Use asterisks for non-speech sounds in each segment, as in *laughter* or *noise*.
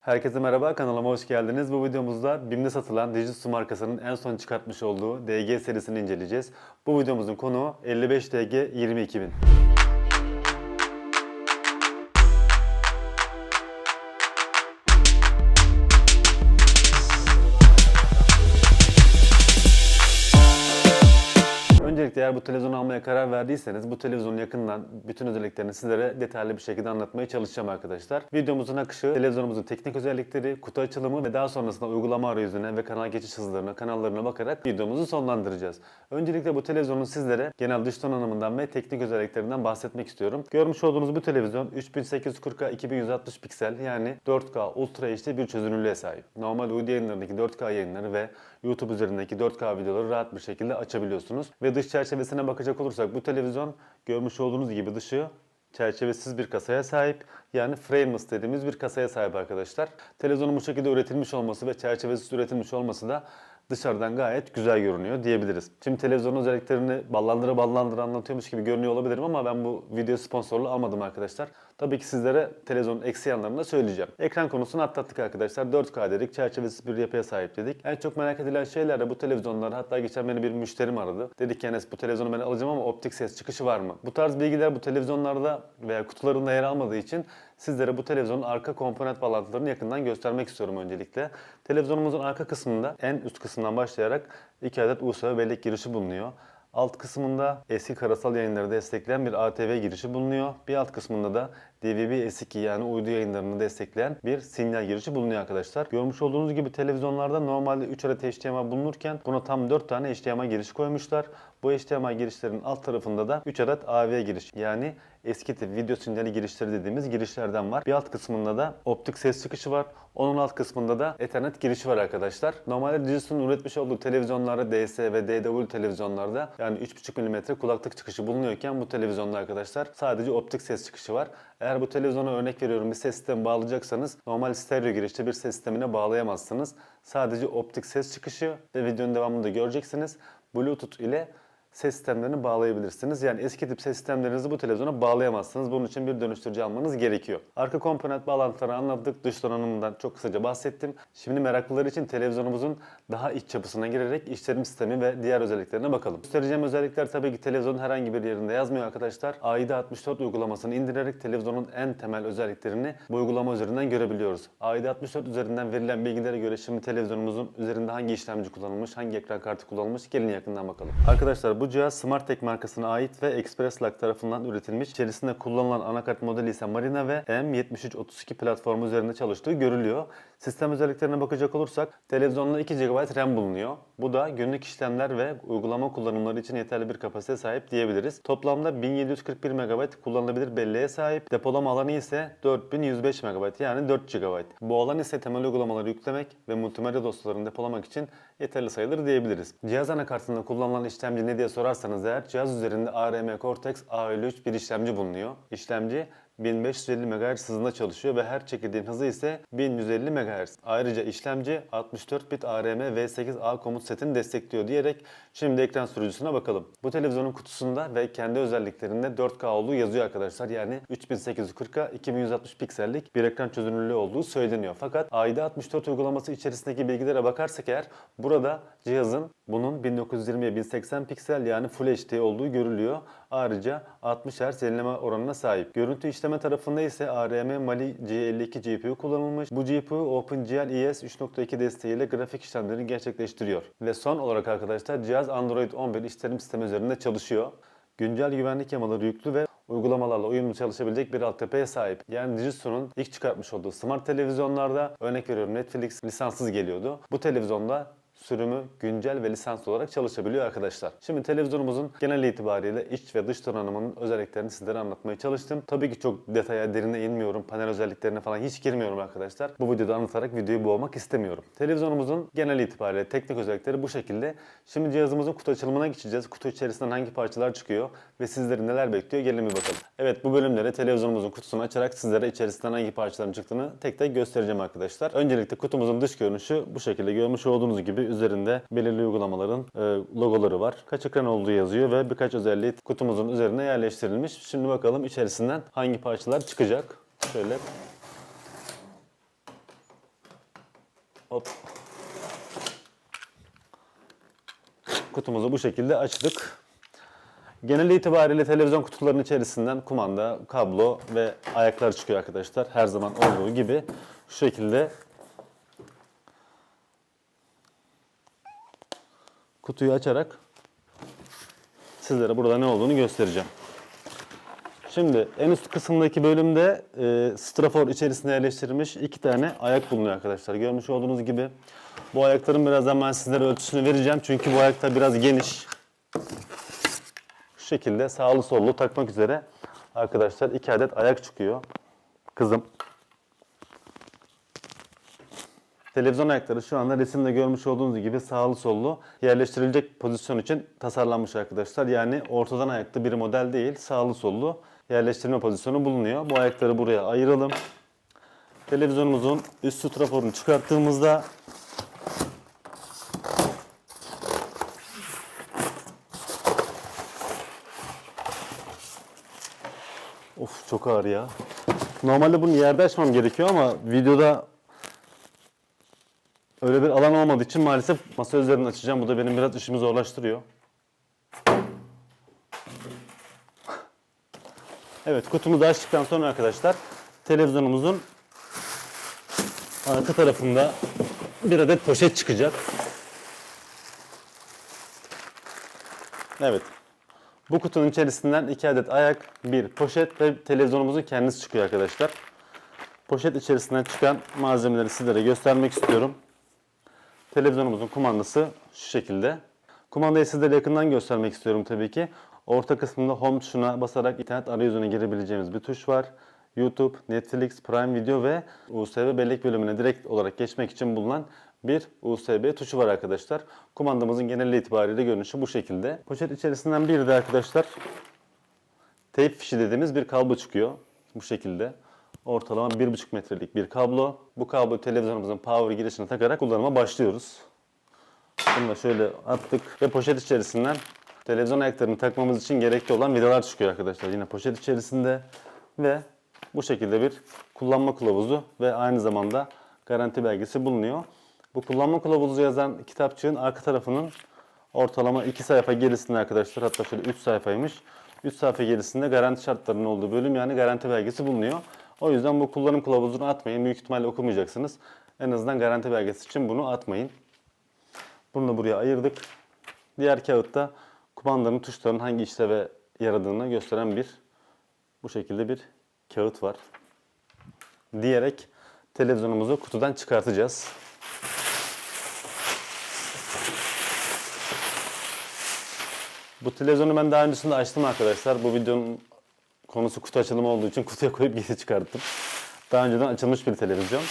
Herkese merhaba, kanalıma hoş geldiniz. Bu videomuzda BİM'de satılan Dijitsu markasının en son çıkartmış olduğu DG serisini inceleyeceğiz. Bu videomuzun konuğu 55 DG 22000. Öncelikle eğer bu televizyonu almaya karar verdiyseniz bu televizyonun yakından bütün özelliklerini sizlere detaylı bir şekilde anlatmaya çalışacağım arkadaşlar. Videomuzun akışı, televizyonumuzun teknik özellikleri, kutu açılımı ve daha sonrasında uygulama arayüzüne ve kanal geçiş hızlarına, kanallarına bakarak videomuzu sonlandıracağız. Öncelikle bu televizyonun sizlere genel dış donanımından ve teknik özelliklerinden bahsetmek istiyorum. Görmüş olduğunuz bu televizyon 3840x 2160 piksel yani 4K Ultra HD bir çözünürlüğe sahip. Normal uydu yayınlarındaki 4K yayınları ve YouTube üzerindeki 4K videoları rahat bir şekilde açabiliyorsunuz. Ve dış çerçevesine bakacak olursak bu televizyon görmüş olduğunuz gibi dışı çerçevesiz bir kasaya sahip. Yani frameless dediğimiz bir kasaya sahip arkadaşlar. Televizyonun bu şekilde üretilmiş olması ve çerçevesiz üretilmiş olması da dışarıdan gayet güzel görünüyor diyebiliriz. Şimdi televizyonun özelliklerini ballandıra ballandıra anlatıyormuş gibi görünüyor olabilirim ama ben bu video sponsorluğu almadım arkadaşlar. Tabii ki sizlere televizyonun eksi yanlarını da söyleyeceğim. Ekran konusunu atlattık arkadaşlar. 4K dedik, çerçevesiz bir yapıya sahip dedik. En çok merak edilen şeyler de bu televizyonlar. Hatta geçen beni bir müşterim aradı. Dedi ki Enes bu televizyonu ben alacağım ama optik ses çıkışı var mı? Bu tarz bilgiler bu televizyonlarda veya kutularında yer almadığı için sizlere bu televizyonun arka komponent bağlantılarını yakından göstermek istiyorum öncelikle. Televizyonumuzun arka kısmında en üst kısımdan başlayarak iki adet USB bellek girişi bulunuyor. Alt kısmında eski karasal yayınları destekleyen bir ATV girişi bulunuyor. Bir alt kısmında da DVB S2 yani uydu yayınlarını destekleyen bir sinyal girişi bulunuyor arkadaşlar. Görmüş olduğunuz gibi televizyonlarda normalde 3 adet HDMI bulunurken buna tam 4 tane HDMI girişi koymuşlar. Bu HDMI girişlerin alt tarafında da 3 adet AV giriş yani eski tip video sinyali girişleri dediğimiz girişlerden var. Bir alt kısmında da optik ses çıkışı var. Onun alt kısmında da Ethernet girişi var arkadaşlar. Normalde Digis'in üretmiş olduğu televizyonlarda DS ve DW televizyonlarda yani 3.5 mm kulaklık çıkışı bulunuyorken bu televizyonda arkadaşlar sadece optik ses çıkışı var. Eğer bu televizyona örnek veriyorum bir ses sistemi bağlayacaksanız normal stereo girişte bir ses sistemine bağlayamazsınız. Sadece optik ses çıkışı ve videonun devamında göreceksiniz. Bluetooth ile ses sistemlerini bağlayabilirsiniz. Yani eski tip ses sistemlerinizi bu televizyona bağlayamazsınız. Bunun için bir dönüştürücü almanız gerekiyor. Arka komponent bağlantıları anlattık. Dış donanımından çok kısaca bahsettim. Şimdi meraklılar için televizyonumuzun daha iç yapısına girerek işletim sistemi ve diğer özelliklerine bakalım. Göstereceğim özellikler tabii ki televizyonun herhangi bir yerinde yazmıyor arkadaşlar. AIDA 64 uygulamasını indirerek televizyonun en temel özelliklerini bu uygulama üzerinden görebiliyoruz. AIDA 64 üzerinden verilen bilgilere göre şimdi televizyonumuzun üzerinde hangi işlemci kullanılmış, hangi ekran kartı kullanılmış gelin yakından bakalım. Arkadaşlar bu cihaz Smarttek markasına ait ve Expresslog tarafından üretilmiş. İçerisinde kullanılan anakart modeli ise Marina ve M7332 platformu üzerinde çalıştığı görülüyor. Sistem özelliklerine bakacak olursak televizyonda 2 GB RAM bulunuyor. Bu da günlük işlemler ve uygulama kullanımları için yeterli bir kapasite sahip diyebiliriz. Toplamda 1741 MB kullanılabilir belleğe sahip. Depolama alanı ise 4105 MB yani 4 GB. Bu alan ise temel uygulamaları yüklemek ve multimedya dosyalarını depolamak için yeterli sayılır diyebiliriz. Cihaz anakartında kullanılan işlemci ne diye sorarsanız eğer cihaz üzerinde ARM Cortex A53 bir işlemci bulunuyor. İşlemci 1550 MHz hızında çalışıyor ve her çekirdeğin hızı ise 1150 MHz. Ayrıca işlemci 64 bit ARM V8A komut setini destekliyor diyerek şimdi ekran sürücüsüne bakalım. Bu televizyonun kutusunda ve kendi özelliklerinde 4K olduğu yazıyor arkadaşlar. Yani 3840'a 2160 piksellik bir ekran çözünürlüğü olduğu söyleniyor. Fakat AIDA 64 uygulaması içerisindeki bilgilere bakarsak eğer burada cihazın bunun 1920'ye 1080 piksel yani Full HD olduğu görülüyor. Ayrıca 60 Hz yenileme oranına sahip. Görüntü işleme tarafında ise ARM Mali G52 GPU kullanılmış. Bu GPU OpenGL ES 3.2 desteğiyle grafik işlemlerini gerçekleştiriyor. Ve son olarak arkadaşlar cihaz Android 11 işletim sistemi üzerinde çalışıyor. Güncel güvenlik yamaları yüklü ve uygulamalarla uyumlu çalışabilecek bir altyapıya sahip. Yani Digisu'nun ilk çıkartmış olduğu smart televizyonlarda örnek veriyorum Netflix lisanssız geliyordu. Bu televizyonda sürümü güncel ve lisanslı olarak çalışabiliyor arkadaşlar. Şimdi televizyonumuzun genel itibariyle iç ve dış donanımının özelliklerini sizlere anlatmaya çalıştım. Tabii ki çok detaya, derine inmiyorum. Panel özelliklerine falan hiç girmiyorum arkadaşlar. Bu videoda anlatarak videoyu boğmak istemiyorum. Televizyonumuzun genel itibariyle teknik özellikleri bu şekilde. Şimdi cihazımızın kutu açılımına geçeceğiz. Kutu içerisinden hangi parçalar çıkıyor ve sizleri neler bekliyor gelin bir bakalım. Evet bu bölümlere televizyonumuzun kutusunu açarak sizlere içerisinden hangi parçaların çıktığını tek tek göstereceğim arkadaşlar. Öncelikle kutumuzun dış görünüşü bu şekilde görmüş olduğunuz gibi üzerinde belirli uygulamaların e, logoları var. Kaç ekran olduğu yazıyor ve birkaç özelliği kutumuzun üzerine yerleştirilmiş. Şimdi bakalım içerisinden hangi parçalar çıkacak. Şöyle Hop. Kutumuzu bu şekilde açtık. Genel itibariyle televizyon kutularının içerisinden kumanda, kablo ve ayaklar çıkıyor arkadaşlar. Her zaman olduğu gibi şu şekilde kutuyu açarak sizlere burada ne olduğunu göstereceğim. Şimdi en üst kısımdaki bölümde e, strafor içerisine yerleştirilmiş iki tane ayak bulunuyor arkadaşlar. Görmüş olduğunuz gibi bu ayakların birazdan ben sizlere ölçüsünü vereceğim. Çünkü bu ayakta biraz geniş. Şu şekilde sağlı sollu takmak üzere arkadaşlar iki adet ayak çıkıyor. Kızım. Televizyon ayakları şu anda resimde görmüş olduğunuz gibi sağlı sollu yerleştirilecek pozisyon için tasarlanmış arkadaşlar. Yani ortadan ayaklı bir model değil, sağlı sollu yerleştirme pozisyonu bulunuyor. Bu ayakları buraya ayıralım. Televizyonumuzun üst straforunu çıkarttığımızda Of çok ağır ya. Normalde bunu yerde açmam gerekiyor ama videoda öyle bir alan olmadığı için maalesef masa üzerinde açacağım. Bu da benim biraz işimi zorlaştırıyor. Evet kutumuzu açtıktan sonra arkadaşlar televizyonumuzun arka tarafında bir adet poşet çıkacak. Evet. Bu kutunun içerisinden iki adet ayak, bir poşet ve televizyonumuzun kendisi çıkıyor arkadaşlar. Poşet içerisinden çıkan malzemeleri sizlere göstermek istiyorum. Televizyonumuzun kumandası şu şekilde. Kumandayı sizlere yakından göstermek istiyorum tabii ki. Orta kısmında home tuşuna basarak internet arayüzüne girebileceğimiz bir tuş var. YouTube, Netflix, Prime Video ve USB bellek bölümüne direkt olarak geçmek için bulunan bir USB tuşu var arkadaşlar. Kumandamızın genel itibariyle görünüşü bu şekilde. Poşet içerisinden bir de arkadaşlar teyp fişi dediğimiz bir kablo çıkıyor. Bu şekilde. Ortalama 1,5 metrelik bir kablo. Bu kablo televizyonumuzun power girişine takarak kullanıma başlıyoruz. Bunu da şöyle attık ve poşet içerisinden televizyon ayaklarını takmamız için gerekli olan vidalar çıkıyor arkadaşlar. Yine poşet içerisinde ve bu şekilde bir kullanma kılavuzu ve aynı zamanda garanti belgesi bulunuyor. Bu kullanma kılavuzu yazan kitapçığın arka tarafının ortalama 2 sayfa gerisinde arkadaşlar hatta şöyle 3 sayfaymış. 3 sayfa gerisinde garanti şartlarının olduğu bölüm yani garanti belgesi bulunuyor. O yüzden bu kullanım kılavuzunu atmayın. Büyük ihtimalle okumayacaksınız. En azından garanti belgesi için bunu atmayın. Bunu da buraya ayırdık. Diğer kağıtta kumandanın tuşlarının hangi işleve yaradığını gösteren bir bu şekilde bir kağıt var. Diyerek televizyonumuzu kutudan çıkartacağız. Bu televizyonu ben daha öncesinde açtım arkadaşlar. Bu videonun konusu kutu açılımı olduğu için kutuya koyup geri çıkarttım. Daha önceden açılmış bir televizyon.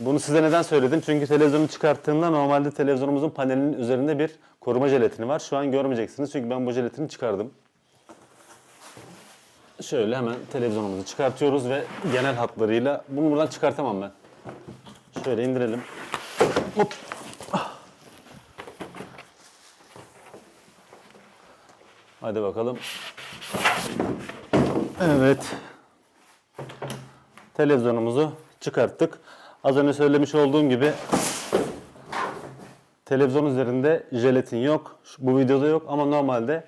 Bunu size neden söyledim? Çünkü televizyonu çıkarttığımda normalde televizyonumuzun panelinin üzerinde bir koruma jelatini var. Şu an görmeyeceksiniz çünkü ben bu jelatini çıkardım. Şöyle hemen televizyonumuzu çıkartıyoruz ve genel hatlarıyla bunu buradan çıkartamam ben. Şöyle indirelim. Hop. Hadi bakalım. Evet. Televizyonumuzu çıkarttık. Az önce söylemiş olduğum gibi televizyon üzerinde jelatin yok. Bu videoda yok ama normalde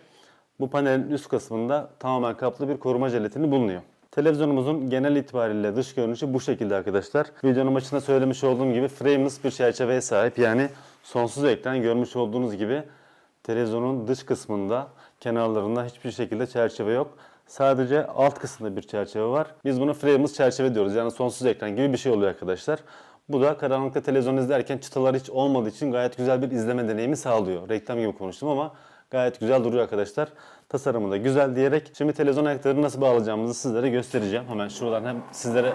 bu panelin üst kısmında tamamen kaplı bir koruma jelatini bulunuyor. Televizyonumuzun genel itibariyle dış görünüşü bu şekilde arkadaşlar. Videonun başında söylemiş olduğum gibi frameless bir çerçeveye sahip. Yani sonsuz ekran görmüş olduğunuz gibi televizyonun dış kısmında kenarlarında hiçbir şekilde çerçeve yok. Sadece alt kısmında bir çerçeve var. Biz bunu frameless çerçeve diyoruz. Yani sonsuz ekran gibi bir şey oluyor arkadaşlar. Bu da karanlıkta televizyon izlerken çıtalar hiç olmadığı için gayet güzel bir izleme deneyimi sağlıyor. Reklam gibi konuştum ama gayet güzel duruyor arkadaşlar. Tasarımı da güzel diyerek şimdi televizyon ayaklarını nasıl bağlayacağımızı sizlere göstereceğim. Hemen şuradan hem sizlere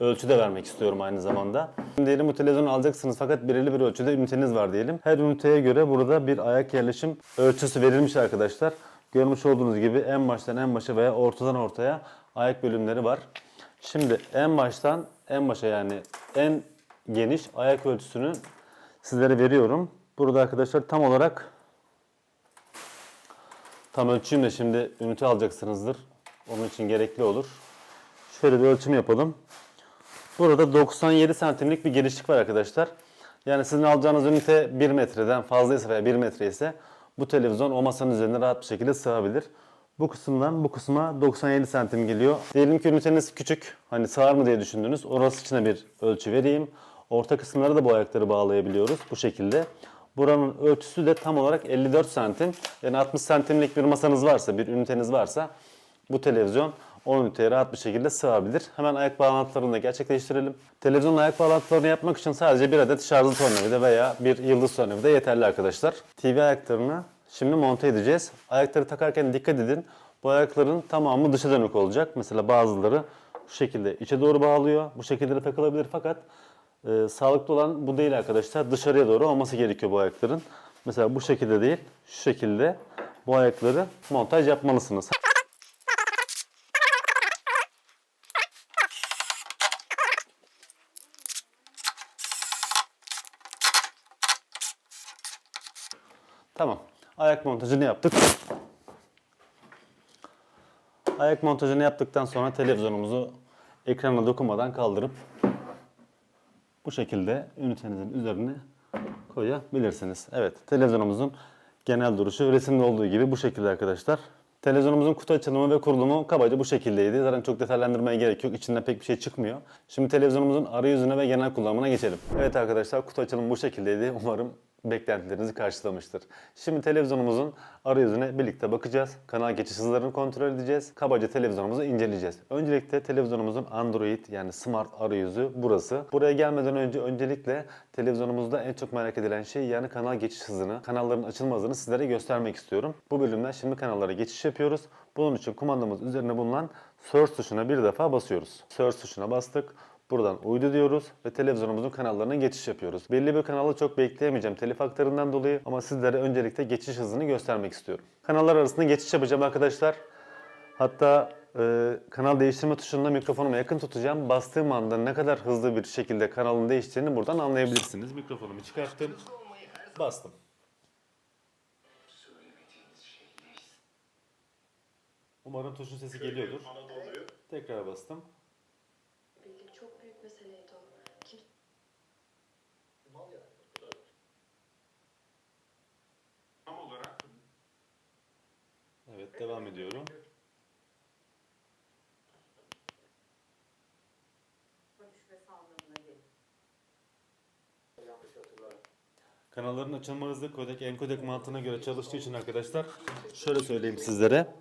ölçü de vermek istiyorum aynı zamanda. Şimdi diyelim bu televizyonu alacaksınız fakat belirli bir ölçüde üniteniz var diyelim. Her üniteye göre burada bir ayak yerleşim ölçüsü verilmiş arkadaşlar. Görmüş olduğunuz gibi en baştan en başa veya ortadan ortaya ayak bölümleri var. Şimdi en baştan en başa yani en geniş ayak ölçüsünü sizlere veriyorum. Burada arkadaşlar tam olarak tam ölçüyüm de şimdi ünite alacaksınızdır. Onun için gerekli olur. Şöyle bir ölçüm yapalım. Burada 97 santimlik bir genişlik var arkadaşlar. Yani sizin alacağınız ünite 1 metreden fazlaysa veya 1 metre ise bu televizyon o masanın üzerine rahat bir şekilde sığabilir. Bu kısımdan bu kısma 97 santim geliyor. Diyelim ki üniteniz küçük. Hani sığar mı diye düşündünüz. Orası için de bir ölçü vereyim. Orta kısımlara da bu ayakları bağlayabiliyoruz bu şekilde. Buranın ölçüsü de tam olarak 54 santim. Yani 60 santimlik bir masanız varsa, bir üniteniz varsa bu televizyon 10 üniteye rahat bir şekilde sığabilir. Hemen ayak bağlantılarını da gerçekleştirelim. Televizyonun ayak bağlantılarını yapmak için sadece bir adet şarjlı tornavida veya bir yıldız tornavida yeterli arkadaşlar. TV ayaklarını şimdi monte edeceğiz. Ayakları takarken dikkat edin. Bu ayakların tamamı dışa dönük olacak. Mesela bazıları bu şekilde içe doğru bağlıyor. Bu şekilde de takılabilir fakat e, sağlıklı olan bu değil arkadaşlar. Dışarıya doğru olması gerekiyor bu ayakların. Mesela bu şekilde değil, şu şekilde bu ayakları montaj yapmalısınız. Tamam. Ayak montajını yaptık. Ayak montajını yaptıktan sonra televizyonumuzu ekrana dokunmadan kaldırıp bu şekilde ünitenizin üzerine koyabilirsiniz. Evet, televizyonumuzun genel duruşu resimde olduğu gibi bu şekilde arkadaşlar. Televizyonumuzun kutu açılımı ve kurulumu kabaca bu şekildeydi. Zaten çok detaylandırmaya gerek yok. İçinden pek bir şey çıkmıyor. Şimdi televizyonumuzun arayüzüne ve genel kullanımına geçelim. Evet arkadaşlar kutu açılımı bu şekildeydi. Umarım beklentilerinizi karşılamıştır. Şimdi televizyonumuzun arayüzüne birlikte bakacağız. Kanal geçiş hızlarını kontrol edeceğiz. Kabaca televizyonumuzu inceleyeceğiz. Öncelikle televizyonumuzun Android yani Smart arayüzü burası. Buraya gelmeden önce öncelikle televizyonumuzda en çok merak edilen şey yani kanal geçiş hızını, kanalların açılma hızını sizlere göstermek istiyorum. Bu bölümden şimdi kanallara geçiş yapıyoruz. Bunun için kumandamız üzerine bulunan Search tuşuna bir defa basıyoruz. Search tuşuna bastık. Buradan uydu diyoruz ve televizyonumuzun kanallarına geçiş yapıyoruz. Belli bir kanalı çok bekleyemeyeceğim telif haklarından dolayı ama sizlere öncelikle geçiş hızını göstermek istiyorum. Kanallar arasında geçiş yapacağım arkadaşlar. Hatta e, kanal değiştirme tuşunda mikrofonuma yakın tutacağım. Bastığım anda ne kadar hızlı bir şekilde kanalın değiştiğini buradan anlayabilirsiniz. Mikrofonumu çıkarttım. Bastım. Umarım tuşun sesi geliyordur. Tekrar bastım. Meseleydi o. Kim Tam olarak Evet devam ediyorum. Kanalların açılma hızı kodek enkodek mantığına göre çalıştığı için arkadaşlar şöyle söyleyeyim sizlere.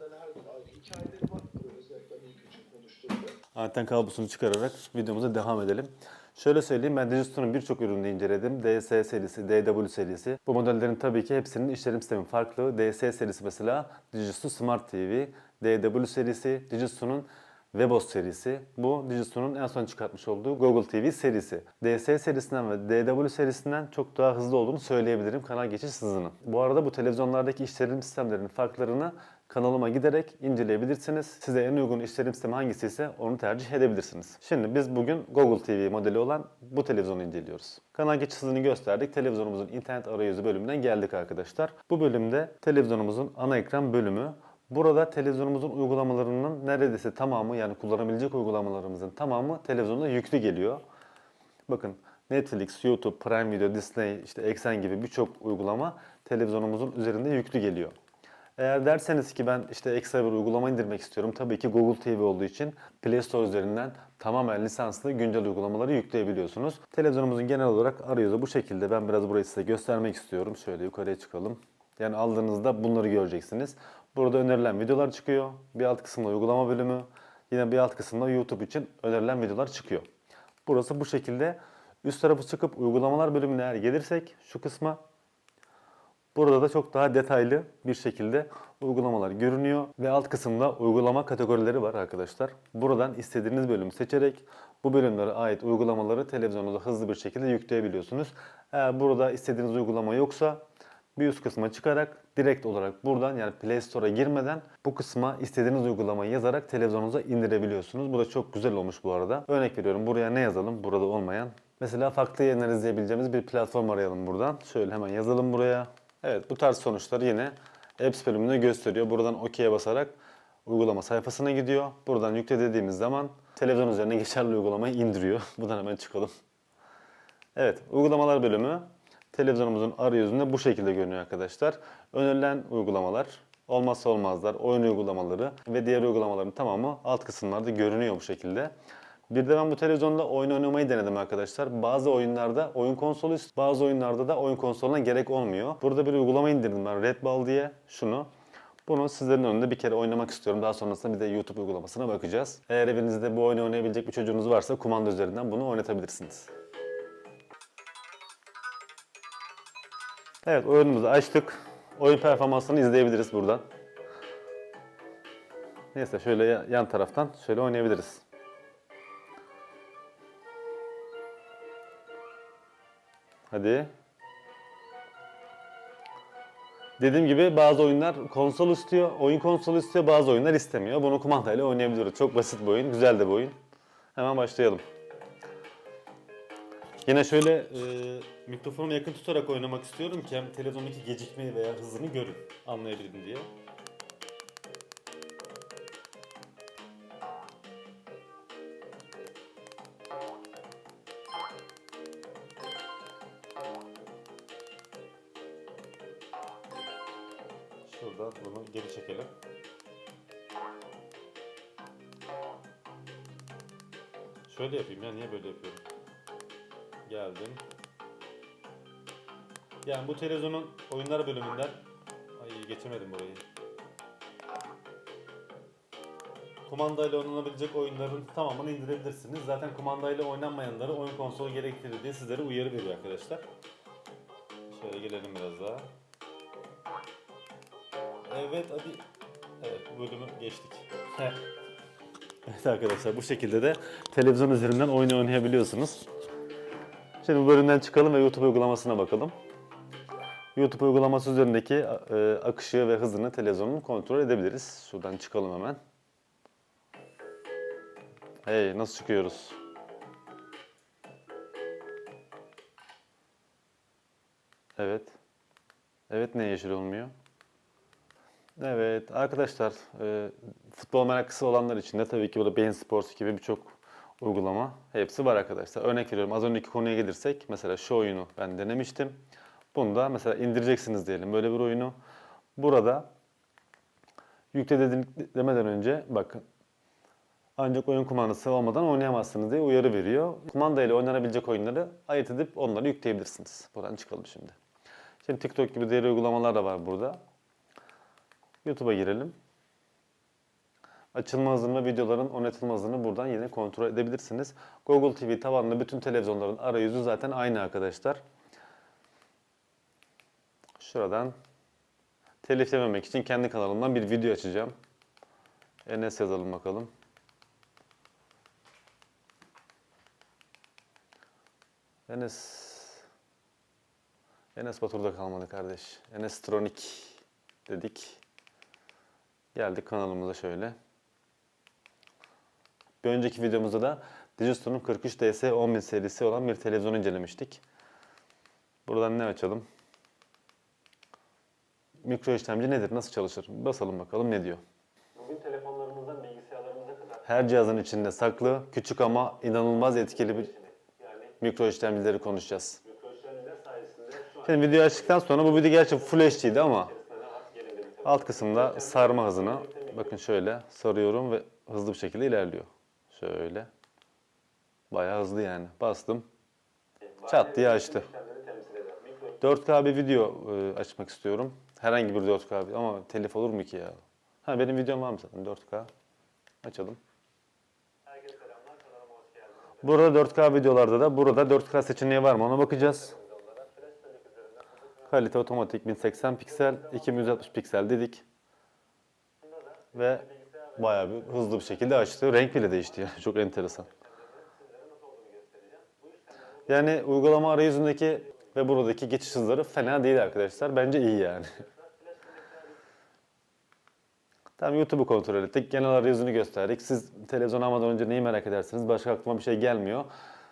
Anten kablosunu çıkararak videomuza devam edelim. Şöyle söyleyeyim ben Digistone'un birçok ürününü inceledim. DS serisi, DW serisi. Bu modellerin tabii ki hepsinin işletim sistemi farklı. DS serisi mesela Digistone Smart TV, DW serisi Digistone'un Webos serisi. Bu Digistone'un en son çıkartmış olduğu Google TV serisi. DS serisinden ve DW serisinden çok daha hızlı olduğunu söyleyebilirim kanal geçiş hızının. Bu arada bu televizyonlardaki işletim sistemlerinin farklarını kanalıma giderek inceleyebilirsiniz. Size en uygun işletim sistemi hangisi ise onu tercih edebilirsiniz. Şimdi biz bugün Google TV modeli olan bu televizyonu inceliyoruz. Kanal geçiş hızını gösterdik. Televizyonumuzun internet arayüzü bölümünden geldik arkadaşlar. Bu bölümde televizyonumuzun ana ekran bölümü Burada televizyonumuzun uygulamalarının neredeyse tamamı yani kullanabilecek uygulamalarımızın tamamı televizyonda yüklü geliyor. Bakın Netflix, YouTube, Prime Video, Disney, işte Exxen gibi birçok uygulama televizyonumuzun üzerinde yüklü geliyor. Eğer derseniz ki ben işte ekstra bir uygulama indirmek istiyorum. Tabii ki Google TV olduğu için Play Store üzerinden tamamen lisanslı güncel uygulamaları yükleyebiliyorsunuz. Televizyonumuzun genel olarak arayüzü bu şekilde. Ben biraz burayı size göstermek istiyorum. Şöyle yukarıya çıkalım. Yani aldığınızda bunları göreceksiniz. Burada önerilen videolar çıkıyor. Bir alt kısımda uygulama bölümü. Yine bir alt kısımda YouTube için önerilen videolar çıkıyor. Burası bu şekilde. Üst tarafı çıkıp uygulamalar bölümüne eğer gelirsek şu kısma Burada da çok daha detaylı bir şekilde uygulamalar görünüyor ve alt kısımda uygulama kategorileri var arkadaşlar. Buradan istediğiniz bölümü seçerek bu bölümlere ait uygulamaları televizyonunuza hızlı bir şekilde yükleyebiliyorsunuz. Eğer burada istediğiniz uygulama yoksa bir üst kısma çıkarak direkt olarak buradan yani Play Store'a girmeden bu kısma istediğiniz uygulamayı yazarak televizyonunuza indirebiliyorsunuz. Bu da çok güzel olmuş bu arada. Örnek veriyorum buraya ne yazalım burada olmayan. Mesela farklı yayınlar izleyebileceğimiz bir platform arayalım buradan. Şöyle hemen yazalım buraya. Evet bu tarz sonuçları yine Apps bölümünde gösteriyor. Buradan OK'ye basarak uygulama sayfasına gidiyor. Buradan yükle dediğimiz zaman televizyon üzerine *laughs* geçerli uygulamayı indiriyor. *laughs* Buradan hemen çıkalım. Evet, uygulamalar bölümü televizyonumuzun arayüzünde bu şekilde görünüyor arkadaşlar. Önerilen uygulamalar, olmazsa olmazlar, oyun uygulamaları ve diğer uygulamaların tamamı alt kısımlarda görünüyor bu şekilde. Bir de ben bu televizyonda oyun oynamayı denedim arkadaşlar. Bazı oyunlarda oyun konsolu, bazı oyunlarda da oyun konsoluna gerek olmuyor. Burada bir uygulama indirdim ben Red Ball diye şunu. Bunu sizlerin önünde bir kere oynamak istiyorum. Daha sonrasında bir de YouTube uygulamasına bakacağız. Eğer evinizde bu oyunu oynayabilecek bir çocuğunuz varsa kumanda üzerinden bunu oynatabilirsiniz. Evet oyunumuzu açtık. Oyun performansını izleyebiliriz buradan. Neyse şöyle ya- yan taraftan şöyle oynayabiliriz. Hadi. Dediğim gibi bazı oyunlar konsol istiyor, oyun konsolu istiyor, bazı oyunlar istemiyor. Bunu kumandayla oynayabiliyoruz. Çok basit bir oyun, güzel de bir oyun. Hemen başlayalım. Yine şöyle e, mikrofonu yakın tutarak oynamak istiyorum ki hem televizyondaki gecikmeyi veya hızını görün, anlayabilin diye. Televizyonun oyunlar bölümünden ay geçemedim burayı. Kumandayla oynanabilecek oyunların tamamını indirebilirsiniz. Zaten kumandayla oynanmayanları oyun konsolu gerektirir diye sizlere uyarı veriyor arkadaşlar. Şöyle gelelim biraz daha. Evet hadi. Evet bu bölümü geçtik. *laughs* evet arkadaşlar bu şekilde de televizyon üzerinden oyun oynayabiliyorsunuz. Şimdi bu bölümden çıkalım ve YouTube uygulamasına bakalım. YouTube uygulaması üzerindeki e, akışı ve hızını televizyonun kontrol edebiliriz. Şuradan çıkalım hemen. Hey nasıl çıkıyoruz? Evet. Evet ne yeşil olmuyor? Evet arkadaşlar e, futbol meraklısı olanlar için de tabii ki burada Bein Sports gibi birçok uygulama hepsi var arkadaşlar. Örnek veriyorum az önceki konuya gelirsek mesela şu oyunu ben denemiştim. Bunu da mesela indireceksiniz diyelim böyle bir oyunu. Burada yükle demeden önce bakın ancak oyun kumandası olmadan oynayamazsınız diye uyarı veriyor. Kumanda ile oynanabilecek oyunları ayırt edip onları yükleyebilirsiniz. Buradan çıkalım şimdi. Şimdi TikTok gibi diğer uygulamalar da var burada. YouTube'a girelim. Açılma hızını ve videoların oynatılma hızını buradan yine kontrol edebilirsiniz. Google TV tabanlı bütün televizyonların arayüzü zaten aynı arkadaşlar. Şuradan telif için kendi kanalımdan bir video açacağım. Enes yazalım bakalım. Enes Enes Batur'da kalmadı kardeş. Enes Tronik dedik. Geldik kanalımıza şöyle. Bir önceki videomuzda da Digistone'un 43 DS 10000 serisi olan bir televizyon incelemiştik. Buradan ne açalım? Mikro işlemci nedir? Nasıl çalışır? Basalım bakalım ne diyor. Bugün telefonlarımızdan bilgisayarlarımıza kadar her cihazın içinde saklı, küçük ama inanılmaz etkili bir mikro işlemcileri konuşacağız. Şimdi video açtıktan sonra bu video gerçi Full HD'di ama alt kısımda sarma hızını bakın şöyle sarıyorum ve hızlı bir şekilde ilerliyor. Şöyle. Bayağı hızlı yani. Bastım. Çat diye açtı. 4K bir video e, açmak istiyorum. Herhangi bir 4K bir- ama telif olur mu ki ya? Ha benim videom var mı zaten 4K? Açalım. Burada 4K videolarda da burada 4K seçeneği var mı ona bakacağız. Kalite otomatik 1080 piksel, 2160 piksel dedik. Ve bayağı bir hızlı bir şekilde açtı. Renk bile değişti yani. *laughs* Çok enteresan. Yani uygulama arayüzündeki ve buradaki geçiş hızları fena değil arkadaşlar. Bence iyi yani. *laughs* Tamam YouTube'u kontrol ettik. Genel arayüzünü gösterdik. Siz televizyon almadan önce neyi merak edersiniz? Başka aklıma bir şey gelmiyor.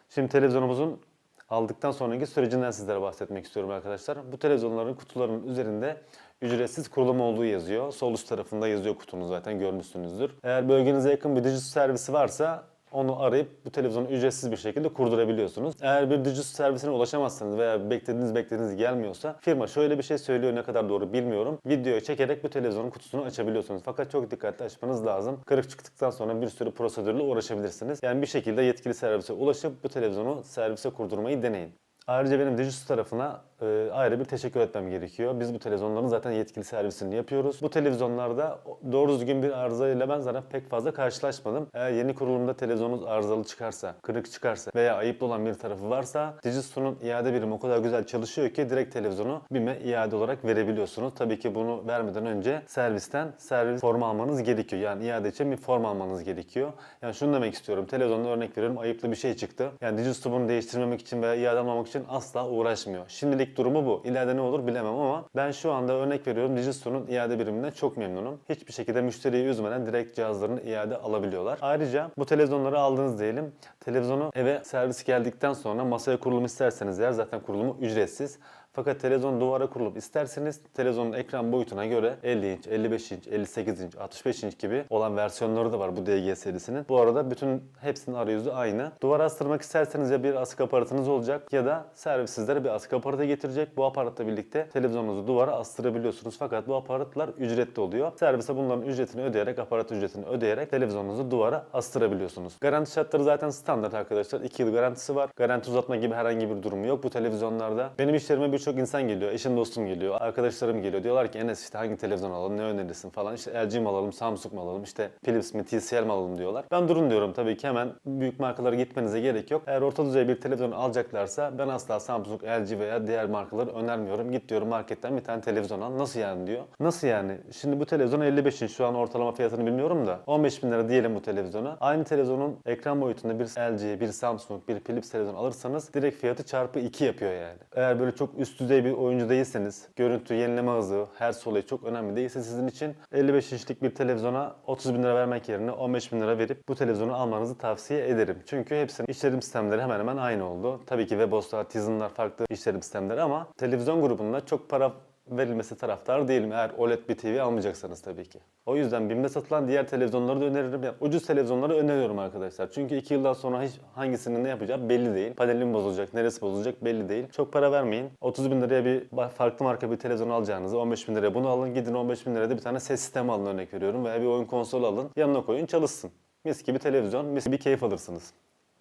Şimdi televizyonumuzun aldıktan sonraki sürecinden sizlere bahsetmek istiyorum arkadaşlar. Bu televizyonların kutularının üzerinde ücretsiz kurulum olduğu yazıyor. Sol üst tarafında yazıyor kutunun zaten görmüşsünüzdür. Eğer bölgenize yakın bir dijital servisi varsa onu arayıp bu televizyonu ücretsiz bir şekilde kurdurabiliyorsunuz. Eğer bir Digis servisine ulaşamazsanız veya beklediğiniz beklediğiniz gelmiyorsa firma şöyle bir şey söylüyor ne kadar doğru bilmiyorum. Videoyu çekerek bu televizyonun kutusunu açabiliyorsunuz. Fakat çok dikkatli açmanız lazım. Kırık çıktıktan sonra bir sürü prosedürle uğraşabilirsiniz. Yani bir şekilde yetkili servise ulaşıp bu televizyonu servise kurdurmayı deneyin. Ayrıca benim Digis tarafına e, ayrı bir teşekkür etmem gerekiyor. Biz bu televizyonların zaten yetkili servisini yapıyoruz. Bu televizyonlarda doğru düzgün bir arızayla ben zaten pek fazla karşılaşmadım. Eğer yeni kurulumda televizyonunuz arızalı çıkarsa, kırık çıkarsa veya ayıplı olan bir tarafı varsa Digisto'nun iade birimi o kadar güzel çalışıyor ki direkt televizyonu BİM'e iade olarak verebiliyorsunuz. Tabii ki bunu vermeden önce servisten servis formu almanız gerekiyor. Yani iade için bir form almanız gerekiyor. Yani şunu demek istiyorum. Televizyonda örnek veriyorum ayıplı bir şey çıktı. Yani Digisto bunu değiştirmemek için veya iade almamak için asla uğraşmıyor. Şimdilik durumu bu. İleride ne olur bilemem ama ben şu anda örnek veriyorum Digisto'nun iade biriminden çok memnunum. Hiçbir şekilde müşteriyi üzmeden direkt cihazlarını iade alabiliyorlar. Ayrıca bu televizyonları aldınız diyelim. Televizyonu eve servis geldikten sonra masaya kurulum isterseniz eğer zaten kurulumu ücretsiz. Fakat televizyon duvara kurulup isterseniz televizyonun ekran boyutuna göre 50 inç, 55 inç, 58 inç, 65 inç gibi olan versiyonları da var bu DG serisinin. Bu arada bütün hepsinin arayüzü aynı. Duvara astırmak isterseniz ya bir askı aparatınız olacak ya da servis bir askı aparatı getirecek. Bu aparatla birlikte televizyonunuzu duvara astırabiliyorsunuz. Fakat bu aparatlar ücretli oluyor. Servise bunların ücretini ödeyerek, aparat ücretini ödeyerek televizyonunuzu duvara astırabiliyorsunuz. Garanti şartları zaten standart arkadaşlar. 2 yıl garantisi var. Garanti uzatma gibi herhangi bir durumu yok bu televizyonlarda. Benim işlerime birçok insan geliyor. Eşim dostum geliyor. Arkadaşlarım geliyor. Diyorlar ki Enes işte hangi televizyon alalım, ne önerirsin falan. İşte LG mi alalım, Samsung mu alalım, işte Philips mi, TCL mi alalım diyorlar. Ben durun diyorum tabii ki hemen büyük markalara gitmenize gerek yok. Eğer orta düzey bir televizyon alacaklarsa ben asla Samsung, LG veya diğer markaları önermiyorum. Git diyorum marketten bir tane televizyon al. Nasıl yani diyor. Nasıl yani? Şimdi bu televizyon 55 inç. Şu an ortalama fiyatını bilmiyorum da. 15 bin lira diyelim bu televizyona. Aynı televizyonun ekran boyutunda bir LG, bir Samsung, bir Philips televizyon alırsanız direkt fiyatı çarpı 2 yapıyor yani. Eğer böyle çok üst düzey bir oyuncu değilseniz, görüntü, yenileme hızı, her olayı çok önemli değilse sizin için 55 inçlik bir televizyona 30 bin lira vermek yerine 15 bin lira verip bu televizyonu almanızı tavsiye ederim. Çünkü hepsinin işletim sistemleri hemen hemen aynı oldu. Tabii ki Webos'lar, Tizen'lar farklı işletim sistemleri ama televizyon grubunda çok para verilmesi taraftar değilim eğer OLED bir TV almayacaksanız tabii ki. O yüzden BİM'de satılan diğer televizyonları da öneririm. Yani ucuz televizyonları öneriyorum arkadaşlar. Çünkü 2 yıldan sonra hiç hangisinin ne yapacağı belli değil. Paneli mi bozulacak, neresi bozulacak belli değil. Çok para vermeyin. 30 bin liraya bir farklı marka bir televizyon alacağınızı 15 bin liraya bunu alın. Gidin 15 bin liraya da bir tane ses sistemi alın örnek veriyorum. Veya bir oyun konsolu alın. Yanına koyun çalışsın. Mis gibi televizyon, mis gibi keyif alırsınız.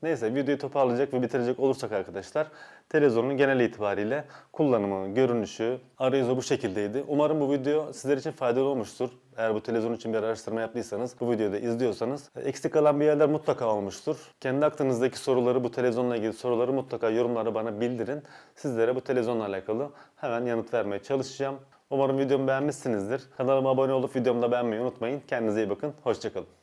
Neyse videoyu toparlayacak ve bitirecek olursak arkadaşlar televizyonun genel itibariyle kullanımı, görünüşü, arayüzü bu şekildeydi. Umarım bu video sizler için faydalı olmuştur. Eğer bu televizyon için bir araştırma yaptıysanız, bu videoyu da izliyorsanız eksik kalan bir yerler mutlaka olmuştur. Kendi aklınızdaki soruları, bu televizyonla ilgili soruları mutlaka yorumlara bana bildirin. Sizlere bu televizyonla alakalı hemen yanıt vermeye çalışacağım. Umarım videomu beğenmişsinizdir. Kanalıma abone olup videomu da beğenmeyi unutmayın. Kendinize iyi bakın. Hoşçakalın.